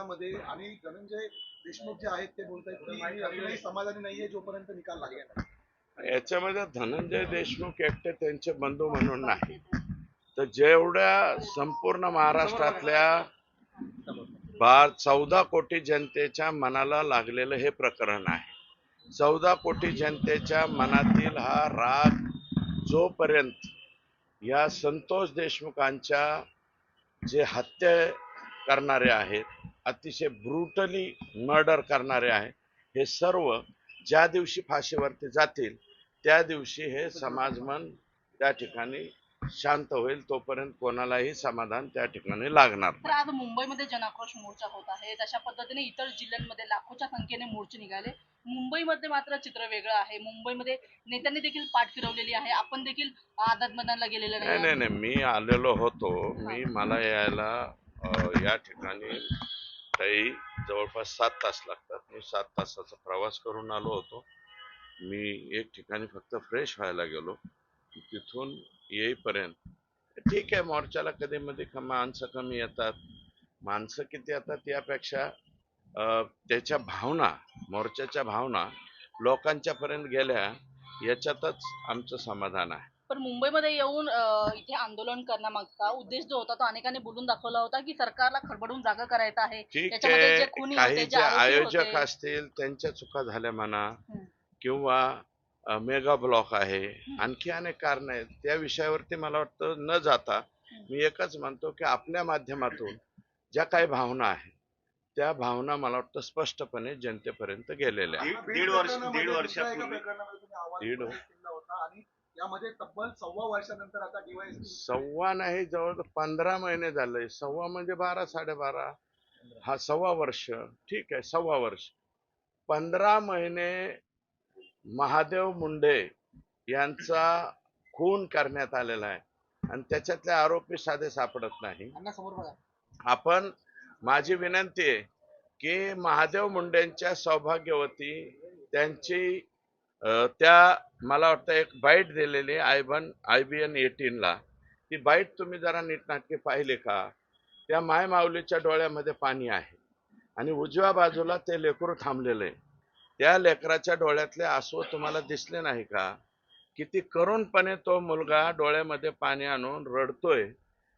प्रकरणामध्ये आणि धनंजय देशमुख जे आहेत ते बोलत आहेत की मी अजूनही समाधानी नाहीये जोपर्यंत निकाल लागला नाही. याच्यामध्ये धनंजय देशमुख एकटे त्यांचे बंधू म्हणून नाही तर जेवढ्या संपूर्ण महाराष्ट्रातल्या बार चौदा कोटी जनतेच्या मनाला लागलेलं हे प्रकरण आहे चौदा कोटी जनतेच्या मनातील हा राग जोपर्यंत या संतोष देशमुखांच्या जे हत्या करणारे आहेत अतिशय ब्रुटली मर्डर करणारे आहेत हे सर्व ज्या दिवशी फाशीवरती जातील त्या दिवशी हे समाजमन त्या ठिकाणी शांत होईल तोपर्यंत कोणालाही समाधान त्या ठिकाणी लागणार तर आज मुंबईमध्ये जनाक्रोश मोर्चा होत आहे. तशा पद्धतीने इतर जिल्ह्यांमध्ये लाखोच्या संख्येने मोर्चे निघाले. मुंबईमध्ये मात्र चित्र वेगळं आहे. मुंबईमध्ये नेत्यांनी देखील पाठ फिरवलेली आहे. आपण देखील आझाद मैदानला गेलेले नाही नाही नाही मी आलेलो होतो. मी मला यायला या ठिकाणी काही जवळपास सात तास लागतात. मी सात तासाचा प्रवास करून आलो होतो. मी एक ठिकाणी फक्त फ्रेश व्हायला गेलो. तिथून येईपर्यंत ठीक आहे मोर्चाला कधी मध्ये माणसं कमी येतात. माणसं किती येतात यापेक्षा त्याच्या भावना मोर्चाच्या भावना लोकांच्या पर्यंत गेल्या याच्यातच आमचं समाधान आहे. पण मुंबईमध्ये येऊन इथे आंदोलन करण्यामागचा उद्देश जो होता तो अनेकांनी बोलून दाखवला होता की सरकारला खडबडून जागा करायचं आहे. ठीक जे आहे खुनी काही होते, जे जे आरोपी आयोजक होते. असतील त्यांच्या चुका झाल्या म्हणा हम्म. किंवा मेगा ब्लॉक आहे आणखी अनेक कारण आहेत. त्या विषयावरती मला वाटतं न जाता मी एकच म्हणतो की आपल्या माध्यमातून ज्या काही भावना आहेत त्या भावना मला वाटतं स्पष्टपणे जनतेपर्यंत गेलेल्या आहेत. दीड- दीड वर्ष- दीड वर्षापूर्वी- दीड- होता आणि यामध्ये तब्बल सव्वा वर्षानंतर आता डीवायएसपी सव्वा नाही जवळ पंधरा महिने झाले. सव्वा म्हणजे बारा साडेबारा. हा सव्वा वर्ष. ठीक आहे सव्वा वर्ष. पंधरा महिने महादेव मुंडे यांचा खून करण्यात आलेला आहे. आणि त्याच्यातले आरोपी साधे सापडत नाही. आपण माझी विनंती आहे की महादेव मुंडेंच्या सौभाग्यवती त्यांची त्या मला वाटतं एक बाईट दिलेली आय बन आय बी एन एटीनला ती बाईट तुम्ही जरा नीटनाटकी पाहिली का? त्या माय माऊलीच्या डोळ्यामध्ये पाणी आहे. आणि उजव्या बाजूला ते लेकरू थांबलेलं आहे त्या लेकराच्या डोळ्यातले आसव तुम्हाला दिसले नाही का? किती करुणपणे तो मुलगा डोळ्यामध्ये पाणी आणून रडतोय.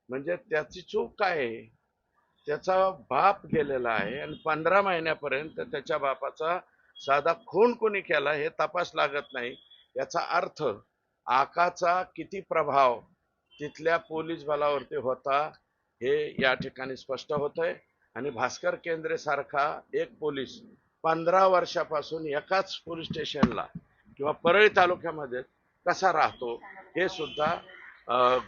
म्हणजे त्याची चूक काय आहे? त्याचा बाप गेलेला आहे आणि पंधरा महिन्यापर्यंत त्याच्या बापाचा साधा खून कोणी केला हे तपास लागत नाही. याचा अर्थ आकाचा किती प्रभाव तिथल्या पोलीस बलावरती होता हे या ठिकाणी स्पष्ट होत आहे आणि भास्कर केंद्रे सारखा एक पोलीस पंधरा वर्षापासून एकाच पोलीस स्टेशनला किंवा परळी तालुक्यामध्ये कसा राहतो हे सुद्धा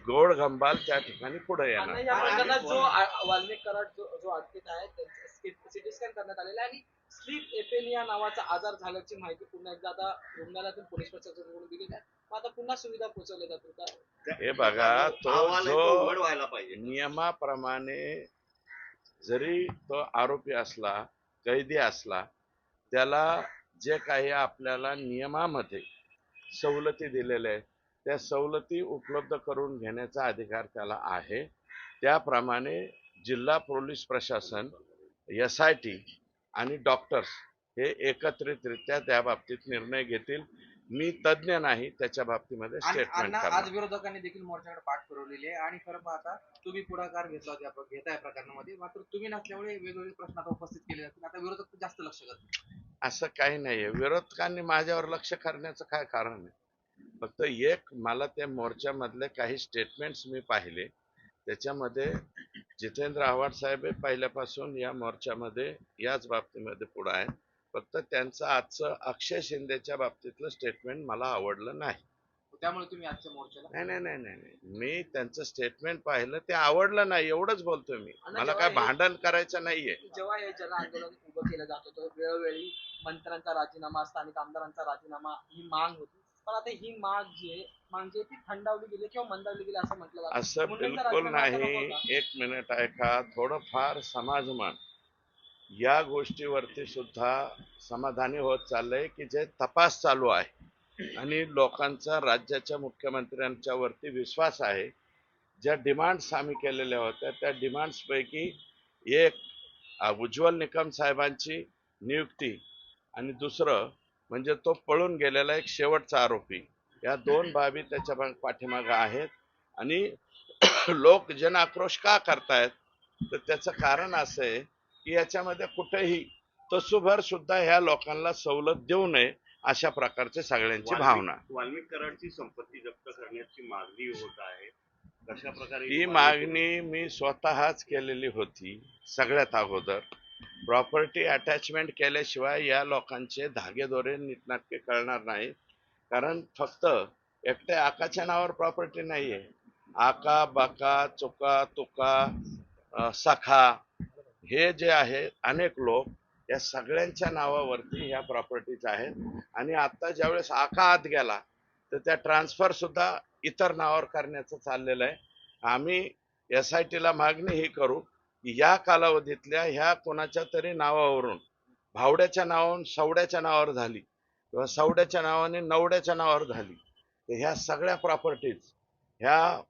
गोड गंबाल त्या ठिकाणी पुढे येणार. जो वाल्मिक कराड जो जो आहे सिटी स्कॅन करण्यात आलेला आहे. आणि स्लीप एपेनिया नावाचा आजार झाल्याची माहिती पुन्हा एकदा आता रुग्णालयातून पोलीस प्रशासनाकडून आहे मग आता पुन्हा सुविधा पोहोचवल्या जातील का? हे बघा तो जो उघड व्हायला पाहिजे. नियमाप्रमाणे जरी तो आरोपी असला कैदी असला त्याला जे काही आपल्याला नियमामध्ये सवलती दिलेल्या आहेत त्या सवलती उपलब्ध करून घेण्याचा अधिकार त्याला आहे. त्याप्रमाणे जिल्हा पोलीस प्रशासन एस आय टी आणि डॉक्टर्स हे एकत्रितरित्या त्या बाबतीत निर्णय घेतील. मी तज्ज्ञ नाही त्याच्या बाबतीमध्ये स्टेटमेंट आज विरोधकांनी देखील मोर्चाकडे पाठ फिरवलेली आहे. आणि खरं पाहता तुम्ही पुढाकार घेतला होता या- घेता या प्रकरणामध्ये. मात्र तुम्ही नसल्यामुळे वेगवेगळे प्रश्न आता उपस्थित केले जातील. आता विरोधक जास्त लक्ष करतील असं काही नाहीये. विरोधकांनी माझ्यावर लक्ष करण्याचं काय कारण आहे? फक्त एक मला त्या मोर्चामधले काही स्टेटमेंट्स मी पाहिले. त्याच्यामध्ये जितेंद्र आव्हाड साहेब पहिल्यापासून या मोर्चामध्ये याच बाबतीमध्ये पुढे आहे फक्त त्यांचं आजचं अक्षय शिंदेच्या बाबतीतलं स्टेटमेंट मला आवडलं नाही. त्यामुळे तुम्ही आजच्या मोर्चाला? नाही नाही नाही नाही नाही. मी त्यांचं स्टेटमेंट पाहिलं ते आवडलं नाही एवढंच बोलतोय मी. मला काय भांडण करायचं नाहीये. जेव्हा हे जन आंदोलन उभं केलं जात होतं वेळोवेळी मंत्र्यांचा राजीनामा स्थानिक आमदारांचा राजीनामा ही माग होती. पण आता ही माग जी आहे म्हणजे ती थंडावली गेली किंवा मंदावली गेली असं म्हटलं जातं. असं मुंडेंचा बिलकुल नाही. एक मिनिट ऐका थोडंफार समाजमन. या गोष्टीवरती सुद्धा समाधानी होत चाललंय की जे तपास चालू आहे. आणि लोकांचा राज्याच्या मुख्यमंत्र्यांच्या वरती विश्वास आहे. ज्या डिमांड्स आम्ही केलेल्या होत्या त्या डिमांड्स पैकी एक आ, उज्ज्वल निकम साहेबांची नियुक्ती. आणि दुसरं म्हणजे तो पळून गेलेला एक शेवटचा आरोपी. या दोन बाबी त्याच्या पाठीमागं आहेत. आणि लोक जन आक्रोश का करतायत? तर त्याचं कारण असं आहे की याच्यामध्ये कुठेही तसूभर सुद्धा ह्या लोकांना सवलत देऊ नये अशा प्रकारची सगळ्यांची भावना. वाल्मिक वाल्मिक कराडची संपत्ती जप्त करण्याची मागणी होत आहे. कशा प्रकारे ही मागणी मी स्वतःच केलेली होती सगळ्यात अगोदर. प्रॉपर्टी अटॅचमेंट केल्याशिवाय या लोकांचे धागेदोरे नीटनाटके कळणार नाही. कारण फक्त एकट्या आकाच्या नावावर प्रॉपर्टी नाहीये. आका बाका चुका तुका सखा हे जे आहे अनेक लोक या सगळ्यांच्या नावावरती ह्या प्रॉपर्टीज आहेत आणि आता ज्यावेळेस आका आत गेला तर त्या ट्रान्सफर सुद्धा इतर नावावर करण्याचं चाललेलं आहे. आम्ही एस आय टीला मागणी ही करू. या कालावधीतल्या ह्या कोणाच्या तरी नावावरून भावड्याच्या नावावरून सवड्याच्या नावावर झाली किंवा सवड्याच्या नावाने नवड्याच्या नावावर झाली. तर ह्या सगळ्या प्रॉपर्टीज ह्या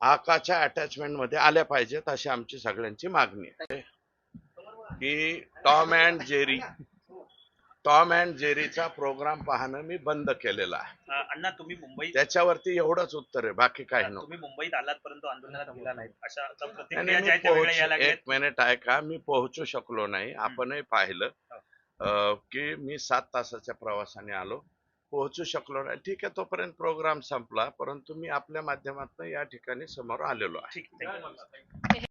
आकाच्या अटॅचमेंटमध्ये आल्या पाहिजेत अशी आमची सगळ्यांची मागणी आहे. की Tom and Jerry Tom and जेरीचा programme पाहणं मी बंद केलेलं आहे. अण्णा तुम्ही मुंबईत त्याच्यावरती एवढंच उत्तर आहे बाकी काही तुम्ही मुंबईत आलात परंतु आंदोलनात गेला अशा प्रतिक्रिया ज्या त्या वेगळ्या लागल्यात एक मिनिट ऐका मी पोहोचू शकलो नाही. आपणही पाहिलं. अं, की मी सात तासाच्या प्रवासाने आलो. पोहोचू शकलो नाही. ठीक आहे तोपर्यंत प्रोग्राम संपला परंतु मी आपल्या माध्यमातून या ठिकाणी समोर आलेलो आहे. ठीक आहे